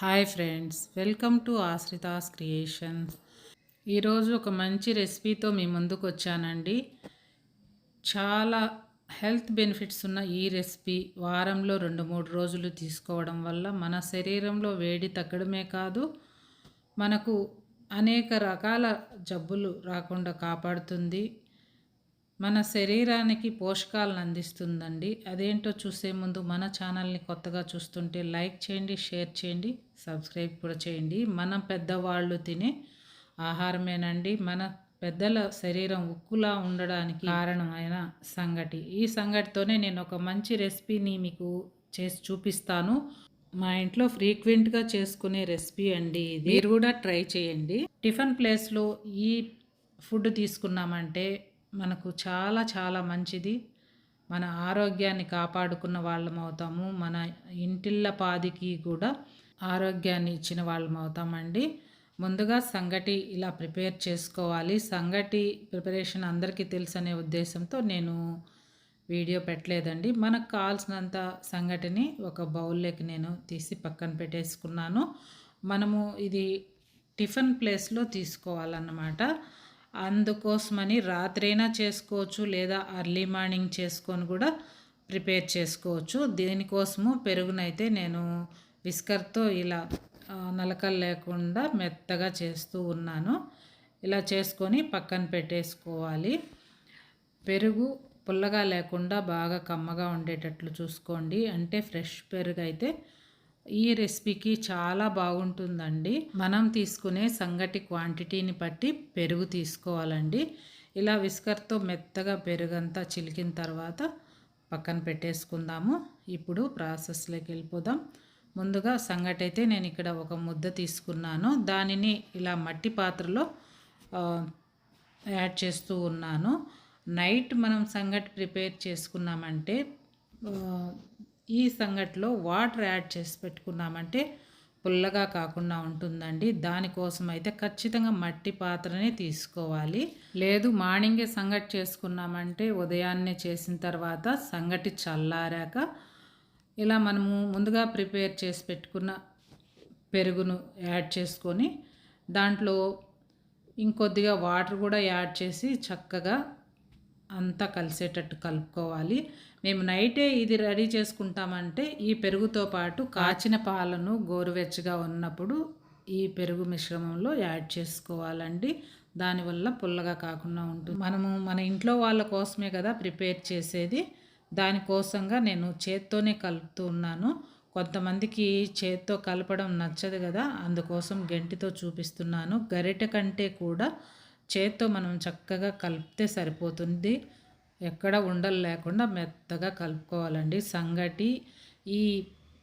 Hi friends welcome to Ashrita's creations. ఈరోజు ఒక మంచి రెసిపీతో మీ ముందుకు వచ్చానండి. చాలా హెల్త్ బెనిఫిట్స్ ఉన్న ఈ రెసిపీ వారంలో రెండు మూడు రోజులు తీసుకోవడం వల్ల మన శరీరంలో వేడి తగ్గడమే కాదు మనకు అనేక రకాల జబ్బులు రాకుండా కాపాడుతుంది. మన శరీరానికి పోషకాలను అందిస్తుందండి. అదేంటో చూసే ముందు మన ఛానల్ని కొత్తగా చూస్తుంటే లైక్ చేయండి షేర్ చేయండి సబ్స్క్రైబ్ కూడా చేయండి. మనం పెద్దవాళ్ళు తినే ఆహారమేనండి. మన పెద్దల శరీరం ఉక్కులా ఉండడానికి కారణమైన సంగటి. ఈ సంగటితోనే నేను ఒక మంచి రెసిపీని మీకు చేసి చూపిస్తాను. మా ఇంట్లో ఫ్రీక్వెంట్గా చేసుకునే రెసిపీ అండి ఇది. మీరు కూడా ట్రై చేయండి. టిఫిన్ ప్లేస్లో ఈ ఫుడ్ తీసుకున్నామంటే మనకు చాలా చాలా మంచిది. మన ఆరోగ్యాన్ని కాపాడుకున్న వాళ్ళం అవుతాము. మన ఇంటిళ్ళ పాదికి కూడా ఆరోగ్యాన్ని ఇచ్చిన వాళ్ళం అవుతామండి. ముందుగా సంగటి ఇలా ప్రిపేర్ చేసుకోవాలి. సంగటి ప్రిపరేషన్ అందరికీ తెలుసనే ఉద్దేశంతో నేను వీడియో పెట్టలేదండి. మనకు కావాల్సినంత సంగటిని ఒక బౌల్లోకి నేను తీసి పక్కన పెట్టేసుకున్నాను. మనము ఇది టిఫిన్ ప్లేస్లో తీసుకోవాలన్నమాట. అందుకోసమని రాత్రైనా చేసుకోవచ్చు లేదా అర్లీ మార్నింగ్ చేసుకొని కూడా ప్రిపేర్ చేసుకోవచ్చు. దీనికోసము పెరుగునైతే నేను విస్కర్తో ఇలా నలకలు లేకుండా మెత్తగా చేస్తూ ఉన్నాను. ఇలా చేసుకొని పక్కన పెట్టేసుకోవాలి. పెరుగు పుల్లగా లేకుండా బాగా కమ్మగా ఉండేటట్లు చూసుకోండి. అంటే ఫ్రెష్ పెరుగు అయితే ఈ రెసిపీకి చాలా బాగుంటుందండి. మనం తీసుకునే సంగటి క్వాంటిటీని బట్టి పెరుగు తీసుకోవాలండి. ఇలా విస్కర్తో మెత్తగా పెరుగంతా చిలికిన తర్వాత పక్కన పెట్టేసుకుందాము. ఇప్పుడు ప్రాసెస్లోకి వెళ్ళిపోదాం. ముందుగా సంగటి అయితే నేను ఇక్కడ ఒక ముద్ద తీసుకున్నాను. దానిని ఇలా మట్టి పాత్రలో యాడ్ చేస్తూ ఉన్నాను. నైట్ మనం సంగటి ప్రిపేర్ చేసుకున్నామంటే ఈ సంగటిలో వాటర్ యాడ్ చేసి పెట్టుకున్నామంటే పుల్లగా కాకుండా ఉంటుందండి. దానికోసం అయితే ఖచ్చితంగా మట్టి పాత్రనే తీసుకోవాలి. లేదు మార్నింగే సంగటి చేసుకున్నామంటే ఉదయాన్నే చేసిన తర్వాత సంగటి చల్లారాక ఇలా మనము ముందుగా ప్రిపేర్ చేసి పెట్టుకున్న పెరుగును యాడ్ చేసుకొని దాంట్లో ఇంకొద్దిగా వాటర్ కూడా యాడ్ చేసి చక్కగా అంతా కలిసేటట్టు కలుపుకోవాలి. మేము నైటే ఇది రెడీ చేసుకుంటామంటే ఈ పెరుగుతో పాటు కాచిన పాలను గోరువెచ్చగా ఉన్నప్పుడు ఈ పెరుగు మిశ్రమంలో యాడ్ చేసుకోవాలండి. దానివల్ల పుల్లగా కాకుండా ఉంటుంది. మనము మన ఇంట్లో వాళ్ళ కోసమే కదా ప్రిపేర్ చేసేది. దానికోసంగా నేను చేత్తోనే కలుపుతూ ఉన్నాను. కొంతమందికి చేత్తో కలపడం నచ్చదు కదా. అందుకోసం గంటితో చూపిస్తున్నాను. గరిటె కంటే కూడా చేత్తో మనం చక్కగా కలిపితే సరిపోతుంది. ఎక్కడ ఉండలు లేకుండా మెత్తగా కలుపుకోవాలండి. సంగటి ఈ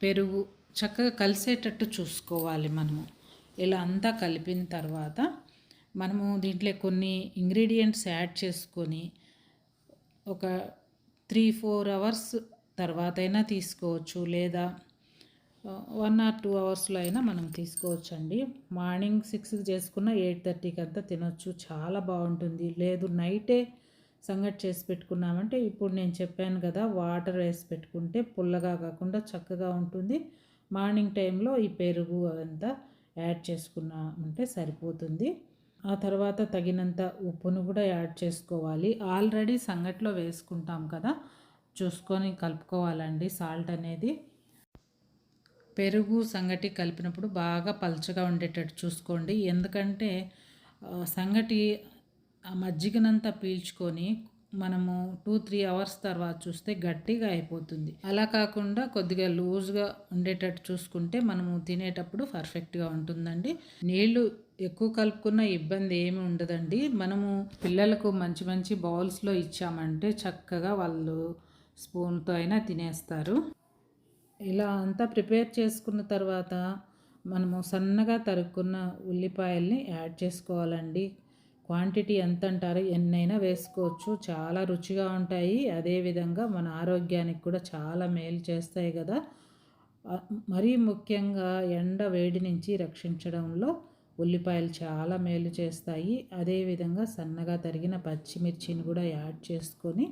పెరుగు చక్కగా కలిసేటట్టు చూసుకోవాలి మనము. ఇలా అంతా కలిపిన తర్వాత మనము దీంట్లో కొన్ని ఇంగ్రీడియంట్స్ యాడ్ చేసుకొని ఒక త్రీ ఫోర్ అవర్స్ తర్వాతైనా తీసుకోవచ్చు. లేదా వన్ ఆర్ టూ అవర్స్లో అయినా మనం తీసుకోవచ్చండి. మార్నింగ్ సిక్స్కి చేసుకున్న ఎయిట్ థర్టీకి అంతా తినొచ్చు. చాలా బాగుంటుంది. లేదు నైటే సంగటి చేసి పెట్టుకున్నామంటే ఇప్పుడు నేను చెప్పాను కదా వాటర్ వేసి పెట్టుకుంటే పుల్లగా కాకుండా చక్కగా ఉంటుంది. మార్నింగ్ టైంలో ఈ పెరుగు అదంతా యాడ్ చేసుకున్నామంటే సరిపోతుంది. ఆ తర్వాత తగినంత ఉప్పును కూడా యాడ్ చేసుకోవాలి. ఆల్రెడీ సంగట్లో వేసుకుంటాం కదా చూసుకొని కలుపుకోవాలండి సాల్ట్ అనేది. పెరుగు సంగటి కలిపినప్పుడు బాగా పల్చగా ఉండేటట్టు చూసుకోండి. ఎందుకంటే సంగటి ఆ మజ్జిగనంతా పీల్చుకొని మనము టూ త్రీ అవర్స్ తర్వాత చూస్తే గట్టిగా అయిపోతుంది. అలా కాకుండా కొద్దిగా లూజ్గా ఉండేటట్టు చూసుకుంటే మనము తినేటప్పుడు పర్ఫెక్ట్గా ఉంటుందండి. నీళ్ళు ఎక్కువ కలుపుకున్న ఇబ్బంది ఏమి ఉండదండి. మనము పిల్లలకు మంచి మంచి బౌల్స్లో ఇచ్చామంటే చక్కగా వాళ్ళు స్పూన్తో అయినా తినేస్తారు. ఇలా అంతా ప్రిపేర్ చేసుకున్న తర్వాత మనము సన్నగా తరుక్కున్న ఉల్లిపాయల్ని యాడ్ చేసుకోవాలండి. క్వాంటిటీ ఎంత అంటారో ఎన్నైనా వేసుకోవచ్చు. చాలా రుచిగా ఉంటాయి. అదేవిధంగా మన ఆరోగ్యానికి కూడా చాలా మేలు చేస్తాయి కదా. మరీ ముఖ్యంగా ఎండ వేడి నుంచి రక్షించడంలో ఉల్లిపాయలు చాలా మేలు చేస్తాయి. అదేవిధంగా సన్నగా తరిగిన పచ్చిమిర్చిని కూడా యాడ్ చేసుకొని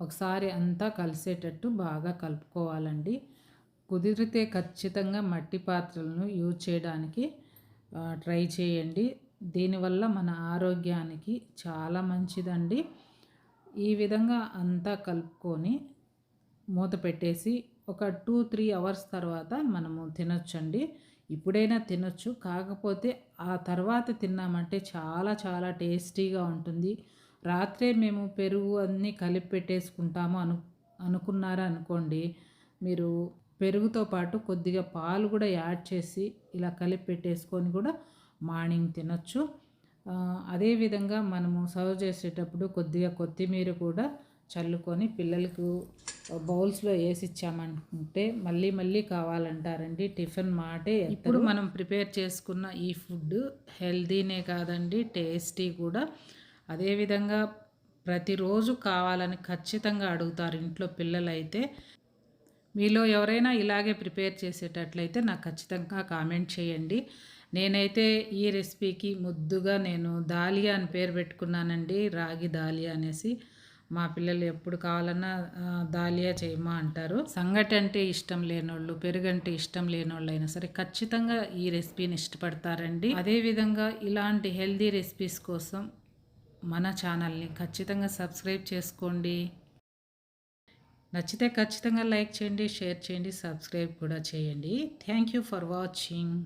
ఒకసారి అంతా కలిసేటట్టు బాగా కలుపుకోవాలండి. కుదిరితే ఖచ్చితంగా మట్టి పాత్రలను యూజ్ చేయడానికి ట్రై చేయండి. దీనివల్ల మన ఆరోగ్యానికి చాలా మంచిదండి. ఈ విధంగా అంతా కలుపుకొని మూత పెట్టేసి ఒక టూ త్రీ అవర్స్ తర్వాత మనము తినొచ్చండి. ఇప్పుడైనా తినొచ్చు. కాకపోతే ఆ తర్వాత తిన్నామంటే చాలా చాలా టేస్టీగా ఉంటుంది. రాత్రే మేము పెరుగు అన్నీ కలిపి పెట్టేసుకుంటాము అను అనుకున్నారా అనుకోండి మీరు పెరుగుతో పాటు కొద్దిగా పాలు కూడా యాడ్ చేసి ఇలా కలిపి పెట్టేసుకొని కూడా మార్నింగ్ తినొచ్చు. అదేవిధంగా మనము సర్వ్ చేసేటప్పుడు కొద్దిగా కొత్తిమీర కూడా చల్లుకొని పిల్లలకు బౌల్స్లో వేసి ఇచ్చామంటే మళ్ళీ మళ్ళీ కావాలంటారండి. టిఫిన్ మాటే ఇప్పుడు మనం ప్రిపేర్ చేసుకున్న ఈ ఫుడ్ హెల్దీనే కాదండి టేస్టీ కూడా. అదేవిధంగా ప్రతిరోజు కావాలని ఖచ్చితంగా అడుగుతారు ఇంట్లో పిల్లలైతే. మీలో ఎవరైనా ఇలాగే ప్రిపేర్ చేసేటట్లయితే నాకు ఖచ్చితంగా కామెంట్ చేయండి. నేనైతే ఈ రెసిపీకి ముద్దుగా నేను దాలియా అని పేరు పెట్టుకున్నానండి రాగి దాలియా అనేసి. మా పిల్లలు ఎప్పుడు కావాలన్నా దాలియా చేయమా అంటారు. సంగటి అంటే ఇష్టం లేనోళ్ళు పెరుగంటే ఇష్టం లేనోళ్ళు అయినా సరే ఖచ్చితంగా ఈ రెసిపీని ఇష్టపడతారండి. అదేవిధంగా ఇలాంటి హెల్దీ రెసిపీస్ కోసం మన ఛానల్ని ఖచ్చితంగా సబ్స్క్రైబ్ చేసుకోండి. నచ్చితే ఖచ్చితంగా లైక్ చేయండి షేర్ చేయండి సబ్స్క్రైబ్ కూడా చేయండి. Thank you for watching